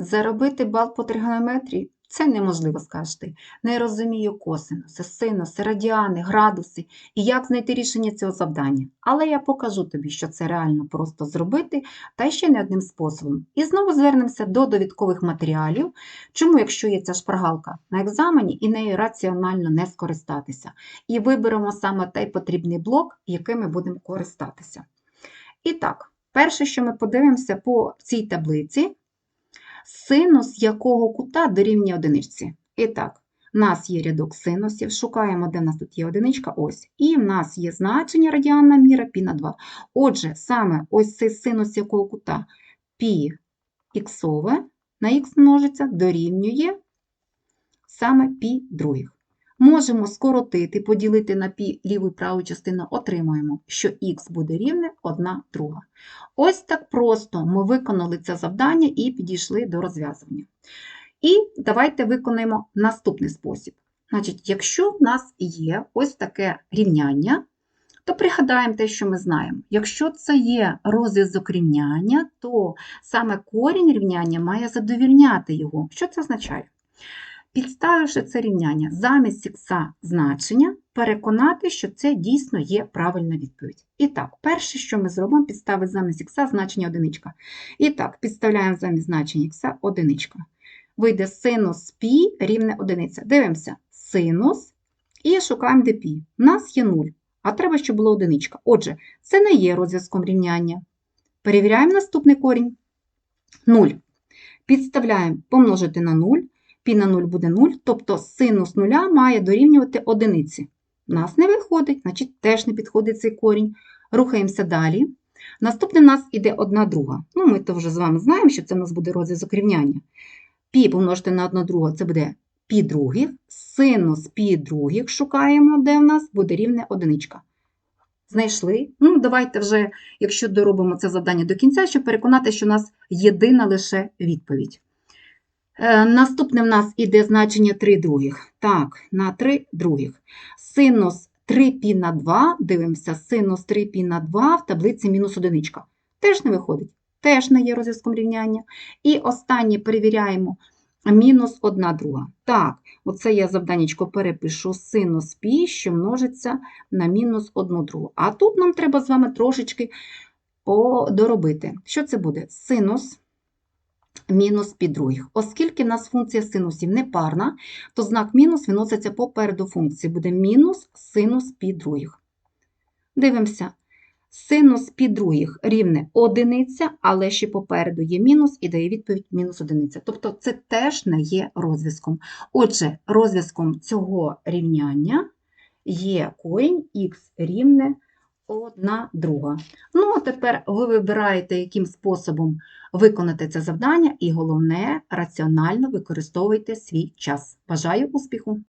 Заробити бал по тригонометрії це неможливо, скажете. Не розумію косинуси, синуси, радіани, градуси і як знайти рішення цього завдання. Але я покажу тобі, що це реально просто зробити, та ще не одним способом. І знову звернемося до довідкових матеріалів. Чому, якщо є ця шпаргалка на екзамені, і нею раціонально не скористатися. І виберемо саме той потрібний блок, яким ми будемо користатися. І так, перше, що ми подивимося по цій таблиці, синус якого кута дорівнює одиничці. І так, в нас є рядок синусів, шукаємо, де в нас тут є одиничка, ось. І в нас є значення радіанна міра пі на 2. Отже, саме ось цей синус якого кута пі іксове на х множиться дорівнює саме пі других. Можемо скоротити, поділити на π ліву і праву частину, отримуємо, що х буде рівне 1 друга. Ось так просто ми виконали це завдання і підійшли до розв'язування. І давайте виконаємо наступний спосіб. Значить, якщо в нас є ось таке рівняння, то пригадаємо те, що ми знаємо. Якщо це є розв'язок рівняння, то саме корінь рівняння має задовільняти його. Що це означає? Підставивши це рівняння замість х значення, переконати, що це дійсно є правильна відповідь. І так, перше, що ми зробимо, підставити замість х значення одиничка. І так, підставляємо замість значення х одиничка. Вийде синус π рівне одиниця. Дивимося, синус і шукаємо де π. У нас є 0, а треба, щоб було одиничка. Отже, це не є розв'язком рівняння. Перевіряємо наступний корінь. 0. Підставляємо помножити на 0 пі на 0 буде 0, тобто синус 0 має дорівнювати одиниці. У нас не виходить, значить теж не підходить цей корінь. Рухаємося далі. Наступне в нас іде 1 друга. Ну, Ми то вже з вами знаємо, що це в нас буде розв'язок рівняння. Пі помножити на 1 друга це буде пі других. Синус пі других шукаємо, де в нас буде рівне одиничка. Знайшли? Ну, давайте вже, якщо доробимо це завдання до кінця, щоб переконати, що у нас єдина лише відповідь. Е, Наступне в нас іде значення 3 других. Так, на 3 других. Синус 3 пі на 2, дивимося, синус 3 пі на 2 в таблиці мінус одиничка. Теж не виходить, теж не є розв'язком рівняння. І останнє перевіряємо мінус 1 друга. Так, оце я завданнячко перепишу синус пі, що множиться на мінус 1 другу. А тут нам треба з вами трошечки подоробити. Що це буде? Синус мінус пі других. Оскільки в нас функція синусів не парна, то знак мінус виноситься попереду функції. Буде мінус синус пі других. Дивимося. Синус пі других рівне одиниця, але ще попереду є мінус і дає відповідь мінус одиниця. Тобто це теж не є розв'язком. Отже, розв'язком цього рівняння є корінь х рівне 1 друга. Ну, а тепер ви вибираєте, яким способом виконати це завдання, і головне, раціонально використовуйте свій час. Бажаю успіху!